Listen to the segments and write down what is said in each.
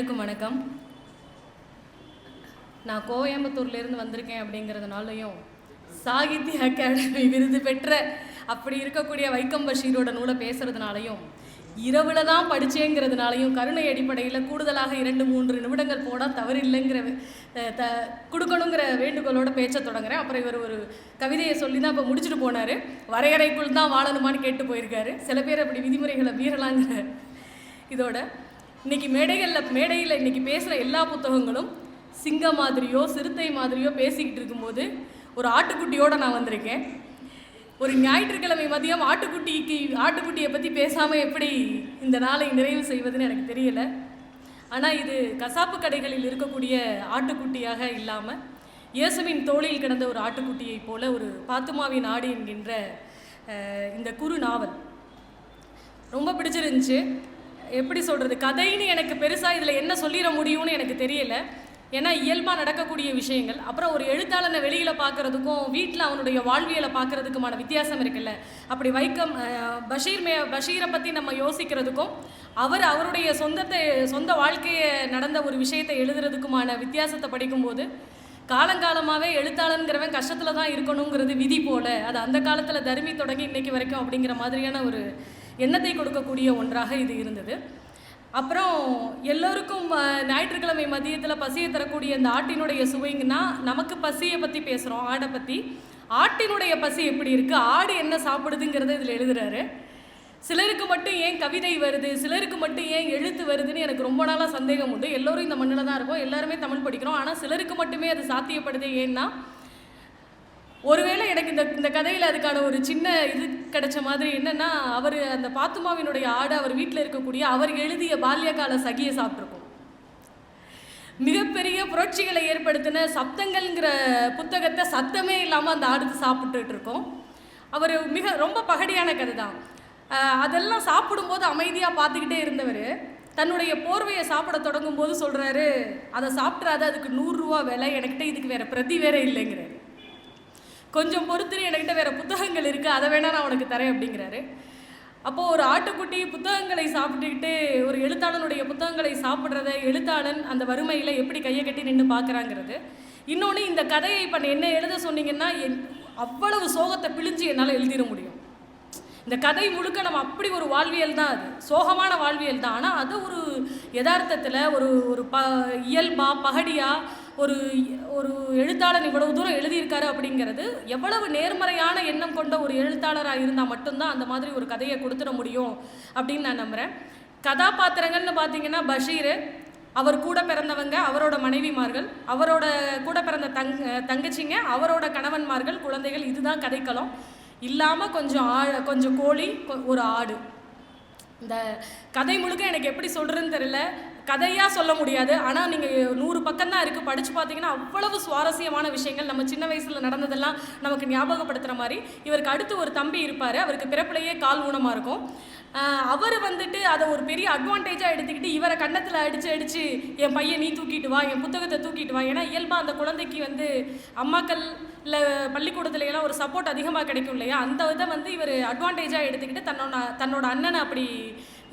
அனைவருக்கும் வணக்கம். நான் கோயம்புத்தூர்லேருந்து வந்திருக்கேன் அப்படிங்கிறதுனாலையும் சாகித்ய அகாடமி விருது பெற்ற அப்படி இருக்கக்கூடிய வைக்கம் பஷீரோட நூலை பேசுகிறதுனாலையும் இரவில் தான் படித்தேங்கிறதுனாலையும் கருணை அடிப்படையில் கூடுதலாக இரண்டு மூன்று நிமிடங்கள் போனால் தவறில்லைங்கிற இல்லைங்கிற த கொடுக்கணுங்கிற வேண்டுகோளோட பேச்சை தொடங்குறேன். அப்புறம் இவர் ஒரு கவிதையை சொல்லி தான் இப்போ முடிச்சுட்டு போனார். வரையறைக்குள் தான் வாழணுமான்னு கேட்டு போயிருக்காரு. சில பேர் அப்படி விதிமுறைகளை மீறலாங்கிற இதோட இன்னைக்கு மேடைகளில் மேடையில் இன்றைக்கி பேசுகிற எல்லா புத்தகங்களும் சிங்கம் மாதிரியோ சிறுத்தை மாதிரியோ பேசிக்கிட்டு இருக்கும்போது ஒரு ஆட்டுக்குட்டியோடு நான் வந்திருக்கேன். ஒரு ஞாயிற்றுக்கிழமை மதியம் ஆட்டுக்குட்டிக்கு ஆட்டுக்குட்டியை பற்றி பேசாமல் எப்படி இந்த நாளை நிறைவு செய்வதுன்னு எனக்கு தெரியல. ஆனால் இது கசாப்பு கடைகளில் இருக்கக்கூடிய ஆட்டுக்குட்டியாக இல்லாமல் இயேசுவின் தோளில் கிடந்த ஒரு ஆட்டுக்குட்டியைப் போல ஒரு பாத்துமாவின் ஆடு என்கின்ற இந்த குறு நாவல் ரொம்ப பிடிச்சிருந்துச்சு. எப்படி சொல்கிறது கதைன்னு எனக்கு பெருசாக இதில் என்ன சொல்லிட முடியும்னு எனக்கு தெரியல. ஏன்னா இயல்பாக நடக்கக்கூடிய விஷயங்கள். அப்புறம் ஒரு எழுத்தாளனை வெளியில் பார்க்குறதுக்கும் வீட்டில் அவனுடைய வாழ்வியலை பார்க்குறதுக்குமான வித்தியாசம் இருக்குல்ல. அப்படி வைக்கம் பஷீர் மே பஷீரை பற்றி நம்ம யோசிக்கிறதுக்கும் அவர் அவருடைய சொந்தத்தை சொந்த வாழ்க்கையை நடந்த ஒரு விஷயத்தை எழுதுறதுக்குமான வித்தியாசத்தை படிக்கும்போது காலங்காலமாகவே எழுத்தாளனுங்கிறவன் கஷ்டத்தில் தான் இருக்கணுங்கிறது விதி போல. அது அந்த காலத்தில் தருமி தொடங்கி இன்னைக்கு வரைக்கும் அப்படிங்கிற மாதிரியான ஒரு எண்ணத்தை கொடுக்கக்கூடிய ஒன்றாக இது இருந்தது. அப்புறம் எல்லோருக்கும் ஞாயிற்றுக்கிழமை மதியத்தில் பசியை தரக்கூடிய இந்த ஆட்டினுடைய சுவைங்கன்னா நமக்கு பசியை பற்றி பேசுகிறோம் ஆடை பற்றி ஆட்டினுடைய பசி எப்படி இருக்குது ஆடு என்ன சாப்பிடுதுங்கிறத இதில் எழுதுகிறாரு சிலருக்கு மட்டும் ஏன் கவிதை வருது? சிலருக்கு மட்டும் ஏன் எழுத்து வருதுன்னு எனக்கு ரொம்ப நாளாக சந்தேகம் உண்டு. எல்லோரும் இந்த மண்ணில் தான் இருக்கோம். எல்லாருமே தமிழ் படிக்கிறோம். ஆனால் சிலருக்கு மட்டுமே அது சாத்தியப்படுது. ஏன்னா ஒருவேளை எனக்கு இந்த இந்த கதையில் அதுக்கான ஒரு சின்ன இது கிடைச்ச மாதிரி என்னன்னா அவர் அந்த பாத்துமாவினுடைய ஆடு அவர் வீட்டில் இருக்கக்கூடிய அவர் எழுதிய பால்யகால சகியை சாப்பிட்ருக்கோம் மிகப்பெரிய புரட்சிகளை ஏற்படுத்தின சப்தங்கள்ங்கிற புத்தகத்தை சத்தமே இல்லாமல் அந்த ஆடு சாப்பிட்டுட்டு இருக்கோம் அவர் மிக ரொம்ப பகடியான கதை தான் அதெல்லாம் சாப்பிடும்போது அமைதியாக பார்த்துக்கிட்டே இருந்தவர். தன்னுடைய போர்வையை சாப்பிட தொடங்கும் போது சொல்கிறாரு அதை சாப்பிட்றாத அதுக்கு நூறுரூவா விலை என்கிட்ட இதுக்கு வேறு பிரதி வேற இல்லைங்கிறாரு. கொஞ்சம் பொறுத்துன்னு என்கிட்ட வேற புத்தகங்கள் இருக்குது அதை வேணா நான் உனக்கு தரேன் அப்படிங்கிறாரு. அப்போது ஒரு ஆட்டுக்குட்டி புத்தகங்களை சாப்பிட்டுக்கிட்டு ஒரு எழுத்தாளனுடைய புத்தகங்களை சாப்பிட்றத எழுத்தாளன் அந்த வறுமையில் எப்படி கையை கட்டி நின்று பார்க்குறாங்கிறது. இன்னொன்று இந்த கதையை இப்போ என்ன எழுத சொன்னீங்கன்னா என் அவ்வளவு சோகத்தை பிழிஞ்சு என்னால் எழுதிட முடியும். இந்த கதை முழுக்க நம்ம அப்படி ஒரு வாழ்வியல் தான் அது. சோகமான வாழ்வியல் தான். ஆனால் அது ஒரு யதார்த்தத்தில் ஒரு ஒரு ப இயல்பா பகடியாக ஒரு ஒரு எழுத்தாளன் இவ்வளவு தூரம் எழுதியிருக்காரு அப்படிங்கிறது எவ்வளவு நேர்மறையான எண்ணம் கொண்ட ஒரு எழுத்தாளராக இருந்தால் மட்டும்தான் அந்த மாதிரி ஒரு கதையை கொடுத்துட முடியும் அப்படின்னு நான் நம்புகிறேன் கதாபாத்திரங்கள்னு பார்த்தீங்கன்னா பஷீர் அவர் கூட பிறந்தவங்க அவரோட மனைவிமார்கள் அவரோட கூட பிறந்த தங் தங்கச்சிங்க அவரோட கணவன்மார்கள் குழந்தைகள் இதுதான் கதைக்களம். இல்லாமல் கொஞ்சம் ஆ கொஞ்சம் கோழி கொ- ஒரு ஆடு. இந்த கதை முழுக்க எனக்கு எப்படி சொல்கிறதுன்னு தெரியல. கதையாக சொல்ல முடியாது. ஆனால் நீங்கள் நூறு பக்கம் தான் இருக்குது படித்து பார்த்தீங்கன்னா அவ்வளவு சுவாரஸ்யமான விஷயங்கள் நம்ம சின்ன வயசில் நடந்ததெல்லாம் நமக்கு ஞாபகப்படுத்துகிற மாதிரி. இவருக்கு அடுத்து ஒரு தம்பி இருப்பார். அவருக்கு பிறப்பிலேயே கால் ஊனமாக இருக்கும். அவர் வந்துட்டு அதை ஒரு பெரிய அட்வான்டேஜாக எடுத்துக்கிட்டு இவரை கன்னத்தில் அடித்து அடித்து என் பையன் நீ தூக்கிட்டு வா என் புத்தகத்தை தூக்கிட்டு வா. ஏன்னா இயல்பாக அந்த குழந்தைக்கு வந்து அம்மாக்கள் இல்லை பள்ளிக்கூடத்துல எல்லாம் ஒரு சப்போர்ட் அதிகமாக கிடைக்கும் இல்லையா? அந்த இதை வந்து இவர் அட்வான்டேஜாக எடுத்துக்கிட்டு தன்னோட தன்னோட அண்ணனை அப்படி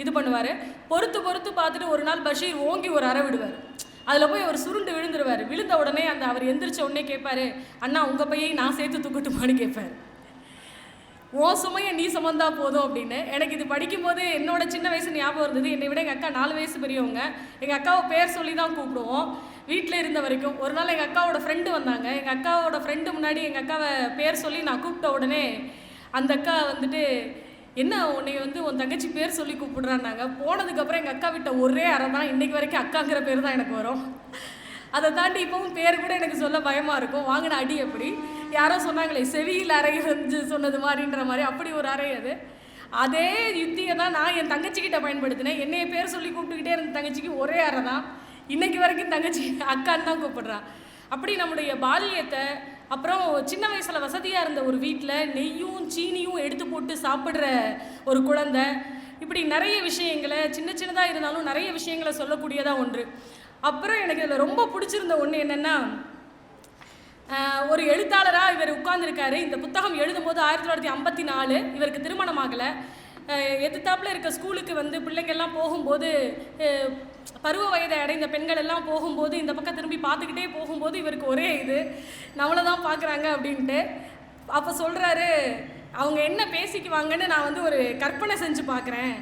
இது பண்ணுவார். பொறுத்து பொறுத்து பார்த்துட்டு ஒரு நாள் பஷீர் ஓங்கி ஒரு அறை விடுவார். அதில் போய் அவர் சுருண்டு விழுந்துருவார். விழுந்த உடனே அந்த அவர் எந்திரிச்ச உடனே கேட்பார் அண்ணா உங்கள் பையை நான் சேர்த்து தூக்கட்டுமான்னு கேட்பார் ஓ சுமையை நீ சுமந்தா போதும் அப்படின்னு. எனக்கு இது படிக்கும்போது என்னோட சின்ன வயசு ஞாபகம் இருந்தது. என்னை விட எங்கள் அக்கா நாலு வயசு பெரியவங்க. எங்கள் அக்காவை பேர் சொல்லி தான் கூப்பிடுவோம். வீட்டில் இருந்த வரைக்கும் ஒரு நாள் எங்கள் அக்காவோட ஃப்ரெண்டு வந்தாங்க. எங்கள் அக்காவோட ஃப்ரெண்டு முன்னாடி எங்கள் அக்காவை பேர் சொல்லி நான் கூப்பிட்ட உடனே அந்த அக்கா வந்துட்டு என்ன உன்னை வந்து உன் தங்கச்சி பேர் சொல்லி கூப்பிடுறான்னாங்க. போனதுக்கப்புறம் எங்கள் அக்கா விட்ட ஒரே அறை தான். இன்றைக்கு வரைக்கும் அக்காங்கிற பேர் தான் எனக்கு வரும். அதை தாண்டி இப்போவும் பேர் கூட எனக்கு சொல்ல பயமாக இருக்கும். வாங்கின அடி எப்படி? யாரோ சொன்னாங்களே செவியில் அறை செஞ்சு சொன்னது மாதிரின்ற மாதிரி. அப்படி ஒரு அறை அது. அதே யுத்தியை தான் நான் என் தங்கச்சிக்கிட்ட பயன்படுத்தினேன். என்னைய பேர் சொல்லி கூப்பிட்டுக்கிட்டே இருந்த தங்கச்சிக்கு ஒரே அறை தான். இன்றைக்கு வரைக்கும் தங்கச்சி அக்கான்னு தான் கூப்பிடுறான் அப்படி நம்முடைய பால்யத்தை அப்புறம் சின்ன வயசில் வசதியாக இருந்த ஒரு வீட்டில் நெய்யும் சீனியும் எடுத்து போட்டு சாப்பிட்ற ஒரு குழந்தை. இப்படி நிறைய விஷயங்களை சின்ன சின்னதாக இருந்தாலும் நிறைய விஷயங்களை சொல்லக்கூடியதாக ஒன்று. அப்புறம் எனக்கு இதில் ரொம்ப பிடிச்சிருந்த ஒன்று என்னென்னா ஒரு எழுத்தாளராக இவர் உட்கார்ந்துருக்காரு. இந்த புத்தகம் எழுதும்போது ஆயிரத்தி தொள்ளாயிரத்தி ஐம்பத்தி நாலு இவருக்கு திருமணம் ஆகலை. எதிர்த்தாப்பில் இருக்க ஸ்கூலுக்கு வந்து பிள்ளைங்கள்லாம் போகும்போது பருவ வயதை அடைந்த பெண்கள் எல்லாம் போகும்போது இந்த பக்கம் திரும்பி பார்த்துக்கிட்டே போகும்போது இவருக்கு ஒரே இது. நம்மளை தான் பார்க்குறாங்க அப்படின்ட்டு. அப்போ சொல்கிறாரு அவங்க என்ன பேசிக்குவாங்கன்னு நான் வந்து ஒரு கற்பனை செஞ்சு பார்க்குறேன்.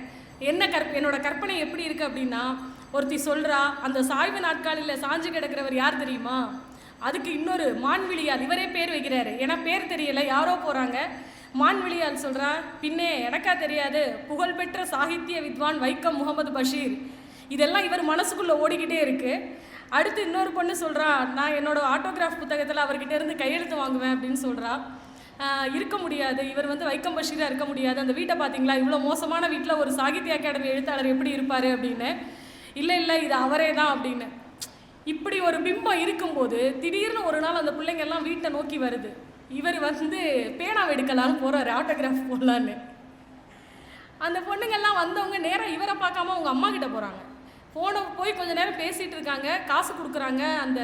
என்ன கற் என்னோட கற்பனை எப்படி இருக்குது அப்படின்னா ஒருத்தி சொல்கிறா அந்த சாய்வு நாட்காலில் சாஞ்சு கிடக்கிறவர் யார் தெரியுமா? அதுக்கு இன்னொரு மான்விழியார் இவரே பேர் வைக்கிறாரு. ஏன்னா பேர் தெரியல யாரோ போகிறாங்க மான்விழியால் சொல்கிறான் பின்னே எனக்கா தெரியாது. புகழ்பெற்ற சாகித்ய வித்வான் வைக்கம் முகமது பஷீர். இதெல்லாம் இவர் மனசுக்குள்ளே ஓடிக்கிட்டே இருக்குது அடுத்து இன்னொரு பொண்ணு சொல்கிறான் நான் என்னோடய ஆட்டோகிராஃப் புத்தகத்தில் அவர்கிட்ட இருந்து கையெழுத்து வாங்குவேன் அப்படின்னு சொல்கிறா இருக்க முடியாது. இவர் வந்து வைக்கம் பஷீராக இருக்க முடியாது. அந்த வீட்டை பார்த்தீங்களா இவ்வளோ மோசமான வீட்டில் ஒரு சாகித்ய அகாடமி எழுத்தாளர் எப்படி இருப்பார் அப்படின்னு. இல்லை இல்லை இது அவரே தான் அப்படின்னு. இப்படி ஒரு பிம்பம் இருக்கும்போது திடீர்னு ஒரு நாள் அந்த பிள்ளைங்க எல்லாம் வீட்டை நோக்கி வருது. இவர் வந்து பேனா எடுக்கலான்னு போகிறாரு ஆட்டோகிராஃப் போடலான்னு. அந்த பொண்ணுங்கள்லாம் வந்தவங்க நேராக இவரை பார்க்காம அவங்க அம்மா கிட்ட போகிறாங்க போன போய் கொஞ்ச நேரம் பேசிகிட்டு இருக்காங்க காசு கொடுக்குறாங்க அந்த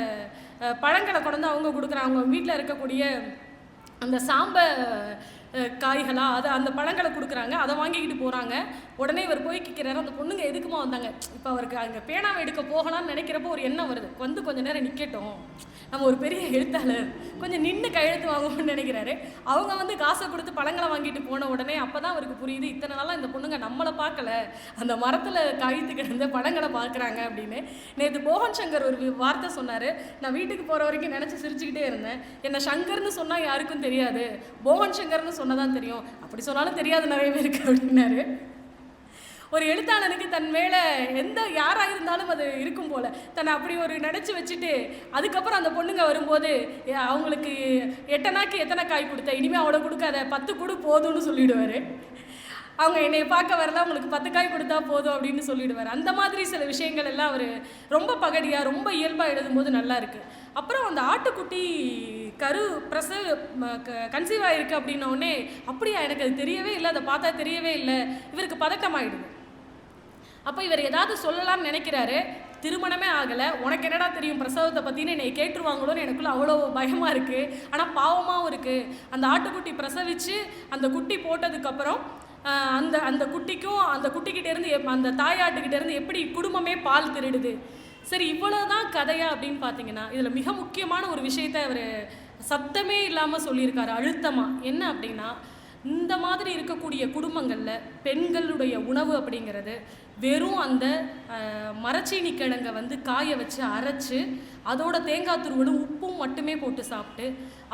பழங்களை கொண்டு அவங்க கொடுக்குறாங்க அவங்க வீட்டில் இருக்கக்கூடிய அந்த சாம்ப காய்களாக அதை அந்த பழங்களை கொடுக்குறாங்க அதை வாங்கிக்கிட்டு போகிறாங்க உடனே இவர் போய் கேட்குறாரு அந்த பொண்ணுங்க எதுக்குமா வந்தாங்க? இப்போ அவருக்கு அங்கே பேனாவை எடுக்க போகலாம்னு நினைக்கிறப்போ ஒரு எண்ணம் வருது. வந்து கொஞ்சம் நேரம் நிற்கட்டும் நம்ம ஒரு பெரிய எழுத்தாளர். கொஞ்சம் நின்று கையெழுத்து வாங்குவோம்னு நினைக்கிறாரு. அவங்க வந்து காசை கொடுத்து பழங்களை வாங்கிட்டு போன உடனே அப்போ தான் அவருக்கு புரியுது இத்தனை நாளாக இந்த பொண்ணுங்க நம்மளை பார்க்கல. அந்த மரத்தில் காய்த்து கிடந்த பழங்களை பார்க்குறாங்க அப்படின்னு. நேற்று மோகன் சங்கர் ஒரு வார்த்தை சொன்னார். நான் வீட்டுக்கு போகிற வரைக்கும் நினச்சி சிரிச்சுக்கிட்டே இருந்தேன். என்ன சங்கர்னு சொன்னால் யாருக்கும் தெரியாது. மோகன் சங்கர்னு சொன்னதான் தெரியும். அப்படி சொன்னாலும் தெரியாது நிறைய பேருக்கு அப்படின்னாரு. ஒரு எழுத்தாளனுக்கு தன் மேலே எந்த யாராக இருந்தாலும் அது இருக்கும் போல். தன்னை அப்படி ஒரு நினச்சி வச்சுட்டு அதுக்கப்புறம் அந்த பொண்ணுங்க வரும்போது "ஏ, அவங்களுக்கு எட்டனாக்கு எத்தனை காய் கொடுத்த? இனிமேல் அவ்வளோ கொடுக்காத பத்து கொடு போதும்னு சொல்லிவிடுவார் அவங்க என்னை பார்க்க வரல அவங்களுக்கு பத்து காய் கொடுத்தா போதும் அப்படின்னு சொல்லிடுவார். அந்த மாதிரி சில விஷயங்கள் எல்லாம் அவர் ரொம்ப பகடியாக ரொம்ப இயல்பாக எழுதும்போது நல்லா இருக்குது அப்புறம் அந்த ஆட்டுக்குட்டி கரு பிரச கன்சீவ் ஆகிருக்கு அப்படின்னோடனே அப்படியா எனக்கு அது தெரியவே இல்லை அதை பார்த்தா தெரியவே இல்லை. இவருக்கு பதட்டமாயிடுது. அப்போ இவர் ஏதாவது சொல்லலாம்னு நினைக்கிறாரு. திருமணமே ஆகலை. உனக்கு என்னடா தெரியும் பிரசவத்தை பற்றினு என்னை கேட்டுருவாங்களோன்னு எனக்குள்ள அவ்வளோ பயமாக இருக்குது ஆனால் பாவமாகவும் இருக்குது அந்த ஆட்டுக்குட்டி பிரசவித்து அந்த குட்டி போட்டதுக்கப்புறம் அந்த அந்த குட்டிக்கும் அந்த குட்டிக்கிட்டேருந்து எப்- அந்த தாயாட்டுக்கிட்டேருந்து எப்படி குடும்பமே பால் திருடுது. சரி இவ்வளோதான் கதையா அப்படின்னு பார்த்தீங்கன்னா இதில் மிக முக்கியமான ஒரு விஷயத்தை அவர் சத்தமே இல்லாமல் சொல்லியிருக்காரு. அழுத்தமாக என்ன அப்படின்னா இந்த மாதிரி இருக்கக்கூடிய குடும்பங்களில் பெண்களுடைய உணவு அப்படிங்கிறது வெறும் அந்த மரச்சீனி கிழங்கை வந்து காய வச்சு அரைச்சி அதோட தேங்காய் துருவலும் உப்பும் மட்டுமே போட்டு சாப்பிட்டு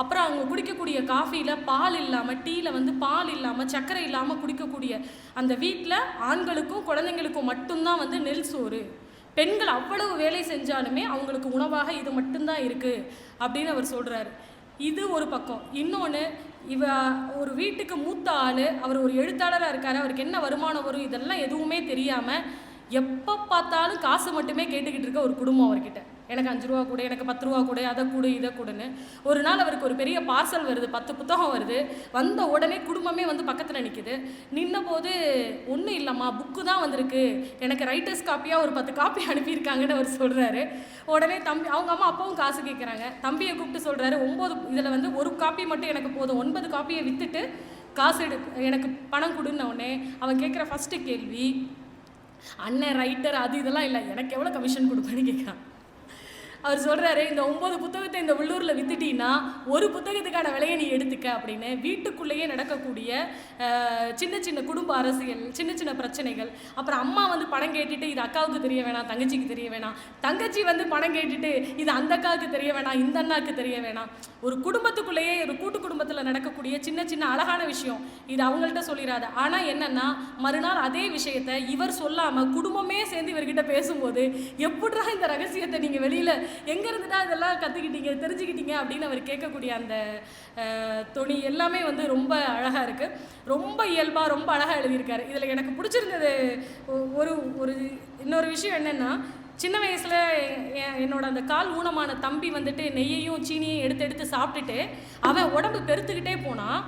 அப்புறம் அவங்க குடிக்கக்கூடிய காஃபியில் பால் இல்லாமல் டீயில் வந்து பால் இல்லாமல் சர்க்கரை இல்லாமல் குடிக்கக்கூடிய அந்த வீட்டில் ஆண்களுக்கும் குழந்தைங்களுக்கும் மட்டும்தான் வந்து நெல் சோறு. பெண்கள் அவ்வளவு வேலை செஞ்சாலுமே அவங்களுக்கு உணவாக இது மட்டும்தான் இருக்குது அப்படின்னு அவர் சொல்கிறாரு இது ஒரு பக்கம். இன்னொன்று இவ ஒரு வீட்டுக்கு மூத்த ஆள் அவர் ஒரு எழுத்தாளராக இருக்கார் அவருக்கு என்ன வருமானம் வரும் இதெல்லாம் எதுவுமே தெரியாமல் எப்போ பார்த்தாலும் காசு மட்டுமே கேட்டுக்கிட்டு இருக்க ஒரு குடும்பம் அவர்கிட்ட. எனக்கு அஞ்சு ரூபா கொடு எனக்கு பத்து ரூபா கொடு அதை கொடு இதை கொடுன்னு. ஒரு நாள் அவருக்கு ஒரு பெரிய பார்சல் வருது பத்து புத்தகம் வருது. வந்த உடனே குடும்பமே வந்து பக்கத்தில் நிற்கிது நின்ன போது ஒன்றும் இல்லைம்மா புக்கு தான் வந்திருக்கு. எனக்கு ரைட்டர்ஸ் காப்பியாக ஒரு பத்து காப்பி அனுப்பியிருக்காங்கன்னு அவர் சொல்கிறாரு உடனே தம்பி அவங்க அம்மா அப்பாவும் காசு கேட்குறாங்க தம்பியை கூப்பிட்டு சொல்கிறாரு ஒம்பது இதில் வந்து ஒரு காப்பி மட்டும் எனக்கு போதும். ஒன்பது காப்பியை விற்றுட்டு காசு எடு எனக்கு பணம் கொடுன்ன உடனே அவன் கேட்குற ஃபஸ்ட்டு கேள்வி அண்ணன் ரைட்டர் அது இதெல்லாம் இல்லை. எனக்கு எவ்வளோ கமிஷன் கொடுப்பேன்னு கேட்குறான். அவர் சொல்கிறாரு இந்த ஒம்பது புத்தகத்தை இந்த உள்ளூரில் வித்துட்டீங்கன்னா ஒரு புத்தகத்துக்கான விலையை நீ எடுத்துக்க அப்படின்னு. வீட்டுக்குள்ளேயே நடக்கக்கூடிய சின்ன சின்ன குடும்ப அரசியல் சின்ன சின்ன பிரச்சனைகள். அப்புறம் அம்மா வந்து பணம் கேட்டுட்டு இது அக்காவுக்கு தெரிய வேணாம் தங்கச்சிக்கு தெரிய வேணாம். தங்கச்சி வந்து பணம் கேட்டுட்டு இது அந்த அக்காவுக்கு தெரிய வேணாம் இந்த அண்ணாவுக்கு தெரிய வேணாம். ஒரு குடும்பத்துக்குள்ளேயே ஒரு கூட்டு குடும்பத்தில் நடக்கக்கூடிய சின்ன சின்ன அழகான விஷயம் இது அவங்கள்ட்ட சொல்லிடாது ஆனால் என்னன்னா மறுநாள் அதே விஷயத்தை இவர் சொல்லாமல் குடும்பமே சேர்ந்து இவர்கிட்ட பேசும்போது எப்படா இந்த ரகசியத்தை நீங்கள் வெளியில் எங்கே இதெல்லாம் கற்றுக்கிட்டீங்க தெரிஞ்சுக்கிட்டீங்க அப்படின்னு அவர் கேட்கக்கூடிய அந்த துணி தொனி எல்லாமே வந்து ரொம்ப அழகாக இருக்குது ரொம்ப இயல்பாக ரொம்ப அழகாக எழுதியிருக்காரு. இதில் எனக்கு பிடிச்சிருந்தது ஒரு ஒரு இன்னொரு விஷயம் என்னென்னா சின்ன வயசில் என்னோட அந்த கால் ஊனமான தம்பி வந்துட்டு நெய்யையும் சீனியையும் எடுத்து எடுத்து சாப்பிட்டுட்டு அவன் உடம்பு பெருத்துக்கிட்டே போனான்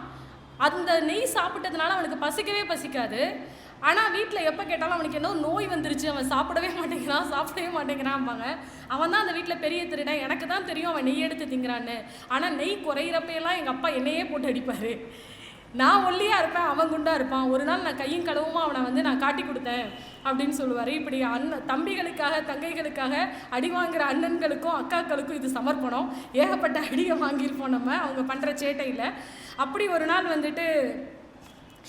அந்த நெய் சாப்பிட்டதுனால அவனுக்கு பசிக்கவே பசிக்காது. ஆனால் வீட்டில் எப்போ கேட்டாலும் அவனுக்கு என்ன நோய் வந்துருச்சு அவன் சாப்பிடவே மாட்டேங்கிறான் சாப்பிடவே மாட்டேங்கிறான்பாங்க. அவன் தான் அந்த வீட்டில் பெரிய திருடன். எனக்கு தான் தெரியும் அவன் நெய் எடுத்து திங்கிறான்னு. ஆனால் நெய் குறையிறப்பையெல்லாம் எங்கள் அப்பா என்னையே போட்டு அடிப்பார். நான் ஒல்லியாக இருப்பேன் அவன் குண்டாக இருப்பான். ஒரு நாள் நான் கையும் களவுமா அவனை வந்து நான் காட்டி கொடுத்தேன் அப்படின்னு சொல்லுவார். இப்படி அண்ணன் தம்பிகளுக்காக தங்கைகளுக்காக அடி வாங்குற அண்ணன்களுக்கும் அக்காக்களுக்கும் இது சமர்ப்பணம். ஏகப்பட்ட அடியை வாங்கியிருப்போம் நம்ம அவங்க பண்ணுற சேட்டையில். அப்படி ஒரு நாள் வந்துட்டு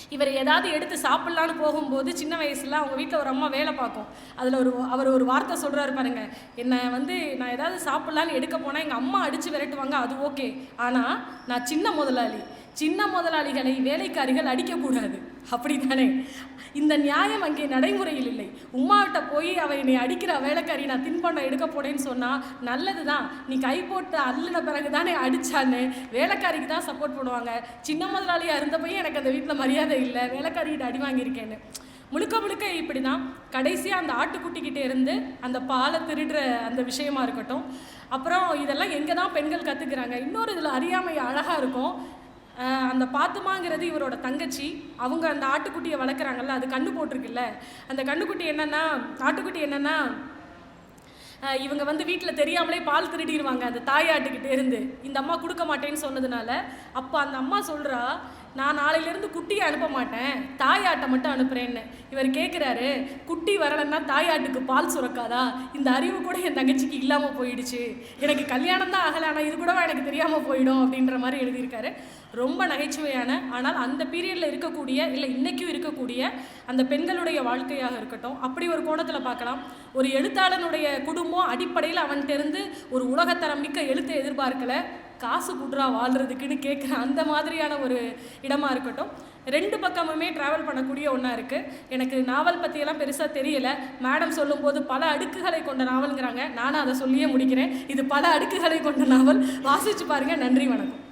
இவர் ஏதாவது எடுத்து சாப்பிட்லான்னு போகும்போது சின்ன வயசில் அவங்க வீட்டில் ஒரு அம்மா வேலை பார்க்கும். அதில் ஒரு அவர் ஒரு வார்த்தை சொல்கிறாரு பாருங்க. என்னை வந்து நான் ஏதாவது சாப்பிட்லான்னு எடுக்க போனால் எங்கள் அம்மா அடித்து விரட்டுவாங்க அது ஓகே. ஆனால் நான் சின்ன முதலாளி. சின்ன முதலாளிகளை வேலைக்காரிகள் அடிக்கக்கூடாது. அப்படி தானே இந்த நியாயம் அங்கே நடைமுறையில் இல்லை. உமாவிட்ட போய் அவ என்னை அடிக்கிற வேலைக்காரி நான் தின்பண்டம் எடுக்க போனேன்னு சொன்னால் நல்லது தான் நீ கை போட்டு அல்லின பிறகு தானே அடிச்சான்னு வேலைக்காரிக்கு தான் சப்போர்ட் பண்ணுவாங்க. சின்ன முதலாளியாக இருந்தப்பையும் எனக்கு அந்த வீட்டில் மரியாதை இல்லை. வேலைக்காரிக்கிட்ட அடி வாங்கியிருக்கேன்னு. முழுக்க முழுக்க இப்படி தான் கடைசியாக அந்த ஆட்டுக்குட்டிக்கிட்டே இருந்து அந்த பாலை திருடுற அந்த விஷயமா இருக்கட்டும். அப்புறம் இதெல்லாம் எங்கே தான் பெண்கள் கற்றுக்குறாங்க இன்னொரு இதில் அறியாமை அழகாக இருக்கும். அந்த பாத்துமாங்கிறது இவரோட தங்கச்சி. அவங்க அந்த ஆட்டுக்குட்டியை வளர்க்குறாங்கல்ல அது கண்ணு போட்டிருக்குல்ல. அந்த கண்ணுக்குட்டி என்னென்னா ஆட்டுக்குட்டி என்னென்னா இவங்க வந்து வீட்டில் தெரியாமலே பால் திருடிடுவாங்க அந்த தாயாட்டுக்கிட்டே இருந்து. இந்த அம்மா கொடுக்க மாட்டேன்னு சொன்னதுனால அப்போ அந்த அம்மா சொல்கிறா நான் நாளையிலேருந்து குட்டியை அனுப்ப மாட்டேன். தாயாட்டை மட்டும் அனுப்புகிறேன்னு இவர் கேட்குறாரு குட்டி வரலைன்னா தாயாட்டுக்கு பால் சுரக்காதா? இந்த அறிவு கூட என் தங்கச்சிக்கு இல்லாமல் போயிடுச்சு. எனக்கு கல்யாணம் தான் ஆகலை ஆனால் இது கூடவா எனக்கு தெரியாமல் போயிடும் அப்படின்ற மாதிரி எழுதியிருக்காரு. ரொம்ப நகைச்சுவையான ஆனால் அந்த பீரியடில் இருக்கக்கூடிய இல்லை இன்றைக்கும் இருக்கக்கூடிய அந்த பெண்களுடைய வாழ்க்கையாக இருக்கட்டும் அப்படி ஒரு கோணத்தில் பார்க்கலாம். ஒரு எழுத்தாளனுடைய குடும்பம் அடிப்படையில் அவன்கிட்டருந்து ஒரு உலகத்தரம் மிக்க எழுத்தை எதிர்பார்க்கல. காசு குட்ரா வாழ்கிறதுக்குன்னு கேட்குற அந்த மாதிரியான ஒரு இடமா இருக்கட்டும். ரெண்டு பக்கமுமே ட்ராவல் பண்ணக்கூடிய ஒன்றா இருக்குது எனக்கு நாவல் பற்றியெல்லாம் பெருசாக தெரியலை. மேடம் சொல்லும்போது பல அடுக்குகளை கொண்ட நாவல்ங்கிறாங்க நானும் அதை சொல்லியே முடிக்கிறேன். இது பல அடுக்குகளை கொண்ட நாவல் வாசிச்சு பாருங்கள் நன்றி வணக்கம்.